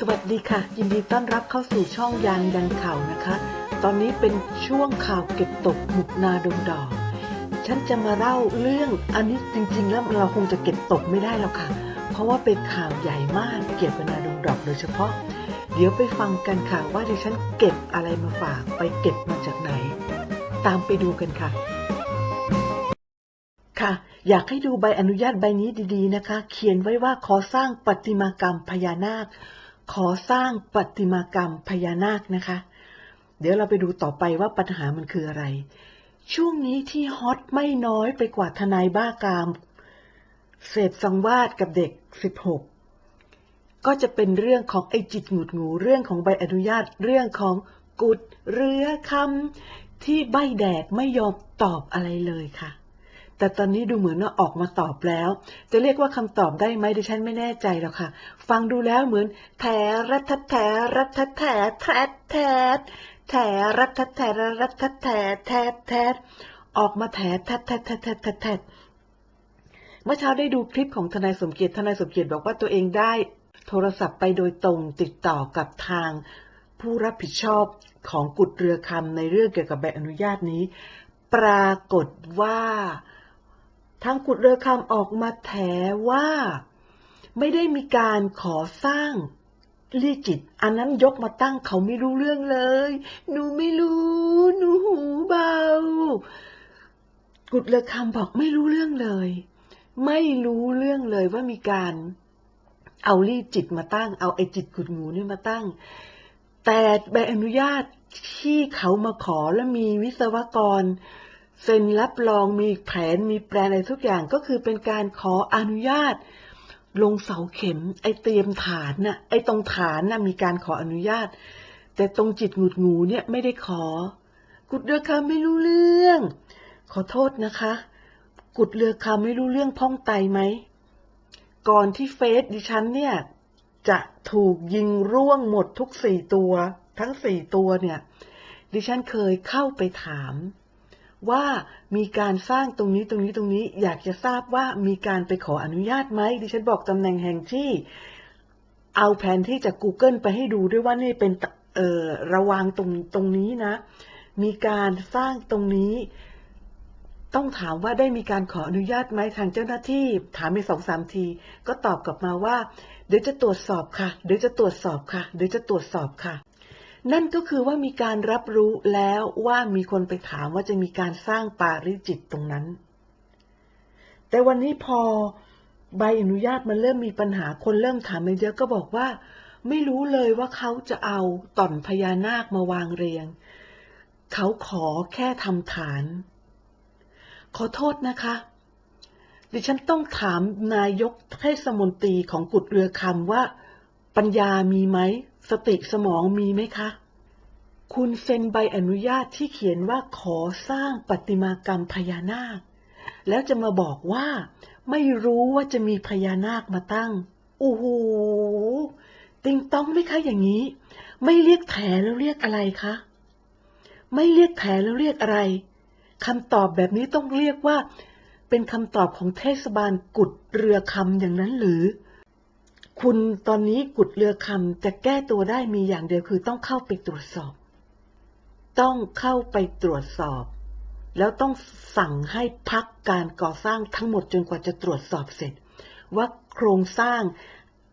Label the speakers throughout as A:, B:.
A: สวัสดีค่ะ ยินดีต้อนรับเข้าสู่ช่องยางยันข่าวนะคะ ตอนนี้เป็นช่วงข่าวเก็บตกหมุกนาดงดอก ฉันจะมาเล่าเรื่องอันนี้จริง ๆ แล้วเราคงจะเก็บตกไม่ได้แล้วค่ะ เพราะว่าเป็นข่าวใหญ่มากเกี่ยวกับนาดงดอกโดยเฉพาะ เดี๋ยวไปฟังกันค่ะว่าดิฉันเก็บอะไรมาฝากไปเก็บมาจากไหน ตามไปดูกันค่ะ ค่ะอยากให้ดูใบอนุญาตใบนี้ดีๆนะคะ เขียนไว้ว่าขอสร้างประติมากรรมพญานาค ขอสร้างประติมากรรมพญานาคนะคะ เดี๋ยวเราไปดูต่อไปว่าปัญหามันคืออะไร ช่วงนี้ที่ฮอตไม่น้อยไปกว่าทนายบ้ากาม เสพสังวาสกับเด็ก 16 ก็จะเป็นเรื่องของไอจิตหงุดหงูเรื่องของใบอนุญาตเรื่องของกุดเรือคำที่ใบแดดไม่ยอมตอบอะไรเลยค่ะ แต่ตอนนี้ดูเหมือนว่าออกมาตอบแล้ว จะเรียกว่าคำตอบได้ไหมดิฉันไม่แน่ใจหรอกค่ะ ฟังดูแล้วเหมือนแถรัทแถรัทแถแทดแทดแถรัทแถรัทแถแทดแทดออกมาแถแทดแทดแทดแทดแทดแทดเมื่อเช้าได้ดูคลิปของทนายสมเกียรติทนายสมเกียรติบอกว่าตัวเองได้ โทรศัพท์ไปโดยตรงติดต่อกับทาง ผู้รับผิดชอบของกุดเรือคำในเรื่องเกี่ยวกับใบอนุญาตนี้ ปรากฏว่า ทางกุดเรือคำออกมาแถว่า ไม่ได้มีการขอสร้างลีจิต อันนั้นยกมาตั้งเขาไม่รู้เรื่องเลย หนูไม่รู้ หนูหูเบา กุดเรือคำบอกไม่รู้เรื่องเลย ไม่รู้เรื่องเลยว่ามีการ เอาลีจิตมาตั้ง เอาไอจิตกุดงูนี่มาตั้ง แต่ใบอนุญาตที่เขามาขอและมีวิศวกร เซ็นรับรองมีแผนมีแปลนอะไรทุกอย่างก็คือเป็นการขออนุญาต ลงเสาเข็ม ไอเตรียมฐานน่ะไอตรงฐานน่ะมีการขออนุญาต แต่ตรงจิตหงุดหงูเนี่ยไม่ได้ขอ กุดเรือคำไม่รู้เรื่อง ขอโทษนะคะ กุดเรือคำไม่รู้เรื่องพ้องไตไหมก่อนที่เฟซดิฉันเนี่ย จะถูกยิงร่วงหมดทุกสี่ตัว ทั้งสี่ตัวเนี่ย ดิฉันเคยเข้าไปถาม ว่ามีการสร้างตรงนี้ตรงนี้ตรงนี้ อยากจะทราบว่ามีการไปขออนุญาตไหมดิฉันบอกตำแหน่งแห่งที่ เอาแผนที่จาก Google ไปให้ดูด้วยว่านี่เป็นเอ่อระวางตรงตรงนี้นะ มีการสร้างตรงนี้ ต้องถามว่าได้มีการขออนุญาตไหมทางเจ้าหน้าที่ ถามไปสองสามที ก็ตอบกลับมาว่า เดี๋ยวจะตรวจสอบค่ะ เดี๋ยวจะตรวจสอบค่ะ เดี๋ยวจะตรวจสอบค่ะ นั่นก็คือว่ามีการรับรู้แล้วว่ามีคนไปถามว่าจะมีการสร้างปาริจิตตรงนั้น แต่วันนี้พอใบอนุญาตมันเริ่มมีปัญหาคนเริ่มถามมาเยอะก็บอกว่า ไม่รู้เลยว่าเขาจะเอาต่อนพญานาคมาวางเรียง เขาขอแค่ทำฐาน ขอโทษนะคะดิฉันต้องถามนายกเทศมนตรีของกุดเรือคำว่า ปัญญามีไหม สติสมองมีไหมคะ คุณเซ็นใบอนุญาตที่เขียนว่าขอสร้างประติมากรรมพญานาค แล้วจะมาบอกว่า ไม่รู้ว่าจะมีพญานาคมาตั้ง โอ้โห ติงต้องไหมคะอย่างนี้ ไม่เรียกแถแล้วเรียกอะไรคะ ไม่เรียกแถแล้วเรียกอะไรคำตอบแบบนี้ต้องเรียกว่า เป็นคำตอบของเทศบาลกุดเรือคำอย่างนั้นหรือ คุณตอนนี้กุดเรือคำจะแก้ตัวได้มีอย่างเดียวคือต้องเข้าไปตรวจสอบ ต้องเข้าไปตรวจสอบ แล้วต้องสั่งให้พักการก่อสร้างทั้งหมดจนกว่าจะตรวจสอบเสร็จ ว่าโครงสร้าง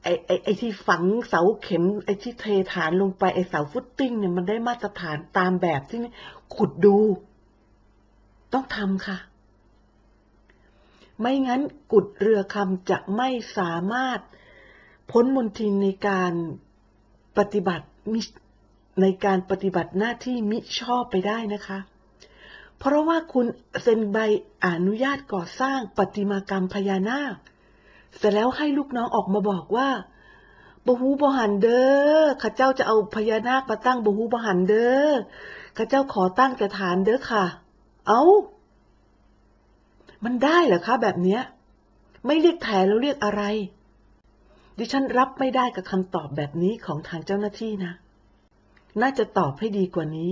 A: ไอ้ไอ้ไอ้ที่ฝังเสาเข็มไอ้ที่เทฐานลงไปไอ้เสาฟุตติ้งเนี่ยมันได้มาตรฐานตามแบบที่ขุดดู ต้องทำค่ะ ไม่งั้นกุดเรือคำจะไม่สามารถ พ้นมนทินในการปฏิบัติในการปฏิบัติหน้าที่มิชอบไปได้นะคะ เพราะว่าคุณเซ็นใบอนุญาตก่อสร้างประติมากรรมพญานาค เสร็จแล้วให้ลูกน้องออกมาบอกว่าบฮูบหันเด้อข้าเจ้าจะเอาพญานาคมาตั้งบฮูบหันเด้อข้าเจ้าขอตั้งแต่ฐานเด้อค่ะ เอ้า มันได้เหรอคะแบบเนี้ย ไม่เรียกแถแล้วเรียกอะไร ดิฉันรับไม่ได้กับคำตอบแบบนี้ของทางเจ้าหน้าที่นะ น่าจะตอบให้ดีกว่านี้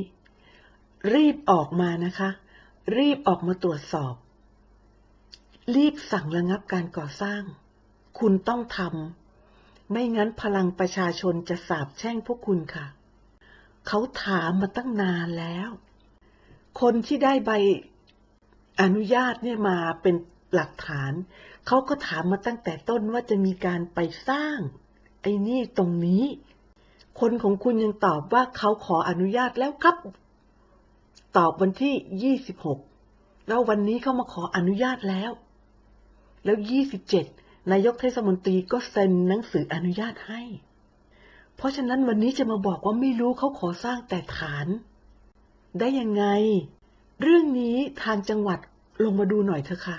A: รีบออกมานะคะ รีบออกมาตรวจสอบ รีบสั่งระงับการก่อสร้าง คุณต้องทำ ไม่งั้นพลังประชาชนจะสาบแช่งพวกคุณค่ะ เขาถามมาตั้งนานแล้ว คนที่ได้ใบอนุญาตเนี่ยมาเป็นหลักฐาน เขาก็ถามมาตั้งแต่ต้นว่าจะมีการไปสร้าง ไอ้นี่ตรงนี้ คนของคุณยังตอบว่าเขาขออนุญาตแล้วครับ ตอบวันที่ 26 แล้ววันนี้เขามาขออนุญาตแล้ว แล้ว 27 นายกเทศมนตรีก็เซ็นหนังสืออนุญาตให้ เพราะฉะนั้นวันนี้จะมาบอกว่าไม่รู้เขาขอสร้างแต่ฐาน ได้ยังไง เรื่องนี้ทางจังหวัดลงมาดูหน่อยเถอะค่ะ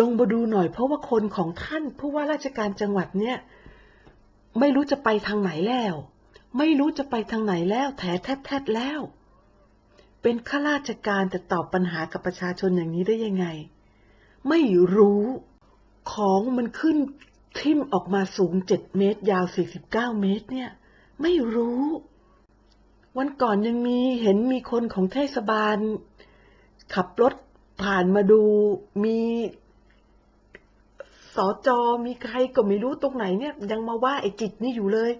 A: ลงมาดูหน่อยเพราะว่าคนของท่านผู้ว่าราชการจังหวัดเนี่ย ไม่รู้จะไปทางไหนแล้ว ไม่รู้จะไปทางไหนแล้วแถแทบแทบแล้ว เป็นข้าราชการแต่ตอบปัญหากับประชาชนอย่างนี้ได้ยังไง ไม่รู้ของมันขึ้นทิ่มออกมาสูงเจ็ดเมตร ยาวสี่สิบเก้าเมตร เนี่ย ไม่รู้ วันก่อนยังมีเห็นมีคนของเทศบาล ขับรถผ่านมาดูมี สจอมีใครก็ไม่รู้ตรงไหนเนี่ย ยังมาว่าไอ้จิตนี่อยู่เลย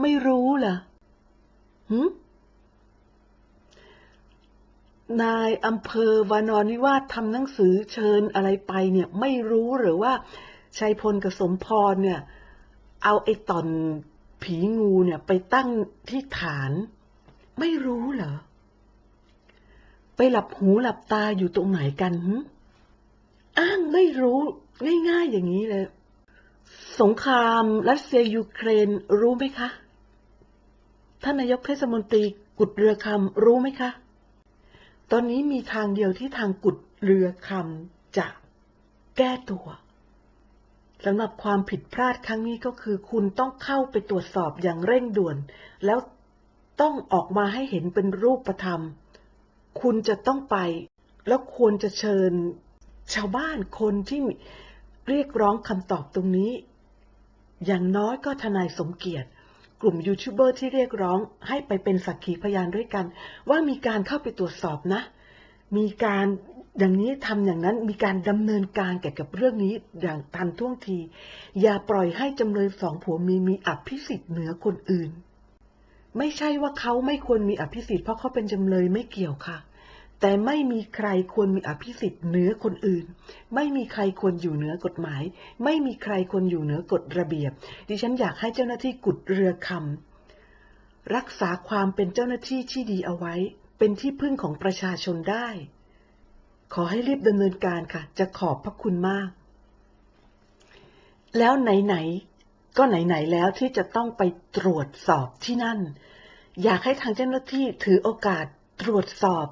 A: ไม่รู้เหรอหืมนายอำเภอวานอนนิวาสทำหนังสือเชิญอะไรไปเนี่ย ไม่รู้หรือว่าชัยพลกับสมพรเนี่ย เอาไอ้ตอนผีงูเนี่ย ไปตั้งที่ฐาน ไม่รู้เหรอ ไปหลับหูหลับตาอยู่ตรงไหนกันอ้างไม่รู้ ง่ายๆอย่างนี้เลย สงครามรัสเซียยูเครนรู้ไหมคะ ท่านนายกเทศมนตรีกุดเรือคำรู้ไหมคะ ตอนนี้มีทางเดียวที่ทางกุดเรือคำจะแก้ตัวสำหรับความผิดพลาดครั้งนี้ก็คือ คุณต้องเข้าไปตรวจสอบอย่างเร่งด่วน แล้วต้องออกมาให้เห็นเป็นรูปธรรม คุณจะต้องไป แล้วควรจะเชิญ ชาวบ้านคนที่เรียกร้องคำตอบตรงนี้ อย่างน้อยก็ทนายสมเกียรติ กลุ่มยูทูบเบอร์ที่เรียกร้องให้ไปเป็นสักขีพยานด้วยกัน ว่ามีการเข้าไปตรวจสอบนะ มีการอย่างนี้ทำอย่างนั้นมีการดำเนินการเกี่ยวกับเรื่องนี้อย่างทันท่วงที อย่าปล่อยให้จำเลยสองผัวเมียมีอภิสิทธิ์เหนือคนอื่น ไม่ใช่ว่าเขาไม่ควรมีอภิสิทธิ์เพราะเขาเป็นจำเลยไม่เกี่ยวค่ะ แต่ไม่มีใครควรมีอภิสิทธิ์เหนือคนอื่น ไม่มีใครควรอยู่เหนือกฎหมาย ไม่มีใครควรอยู่เหนือกฎระเบียบ ดิฉันอยากให้เจ้าหน้าที่กุดเรือคำรักษาความเป็นเจ้าหน้าที่ที่ดีเอาไว้ เป็นที่พึ่งของประชาชนได้ ขอให้รีบดำเนินการค่ะ จะขอบพระคุณมาก แล้วไหนๆก็ไหนๆแล้วที่จะต้องไปตรวจสอบที่นั่น อยากให้ทางเจ้าหน้าที่ถือโอกาส ตรวจสอบ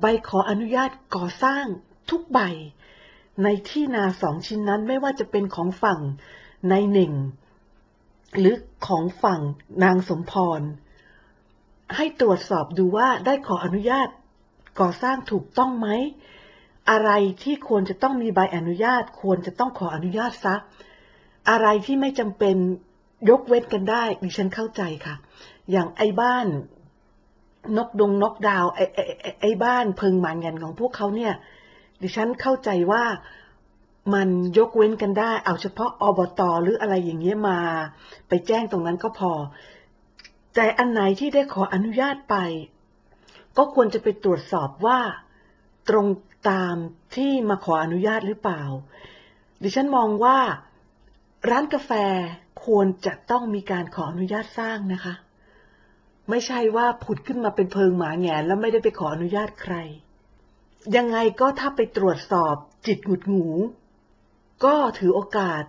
A: ใบขออนุญาตก่อสร้างทุกใบ ในที่นาสองชิ้นนั้นไม่ว่าจะเป็นของฝั่งนายหนึ่ง หรือของฝั่งนางสมพร ให้ตรวจสอบดูว่าได้ขออนุญาตก่อสร้างถูกต้องไหม อะไรที่ควรจะต้องมีใบอนุญาต ควรจะต้องขออนุญาตซะ อะไรที่ไม่จำเป็นยกเว้นกันได้ดิฉันเข้าใจค่ะ อย่างไอ้บ้าน นกดงนกดาวไอ้ไอ้ไอ้บ้านเพิงหมานเงินของพวกเขาเนี่ย ดิฉันเข้าใจว่ามันยกเว้นกันได้ เอาเฉพาะอบตหรืออะไรอย่างเงี้ยมา ไปแจ้งตรงนั้นก็พอ แต่อันไหนที่ได้ขออนุญาตไป ก็ควรจะไปตรวจสอบว่า ตรงตามที่มาขออนุญาตหรือเปล่า ดิฉันมองว่า ร้านกาแฟควรจะต้องมีการขออนุญาตสร้างนะคะ ไม่ใช่ว่าผุดขึ้นมาเป็นเพิงหมาแงนแล้วไม่ได้ไปขออนุญาตใคร ยังไงก็ถ้าไปตรวจสอบจิตหงุดหงูก็ถือโอกาส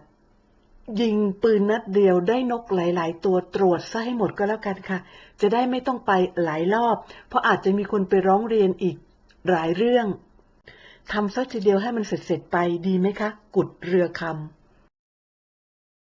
A: ยิงปืนนัดเดียวได้นกหลาย ๆ ตัวตรวจซะให้หมดก็แล้วกันค่ะ จะได้ไม่ต้องไปหลายรอบ เพราะอาจจะมีคนไปร้องเรียนอีกหลายเรื่องทำซะทีเดียวให้มันเสร็จ ๆ ไปดีไหมคะ กุดเรือคำ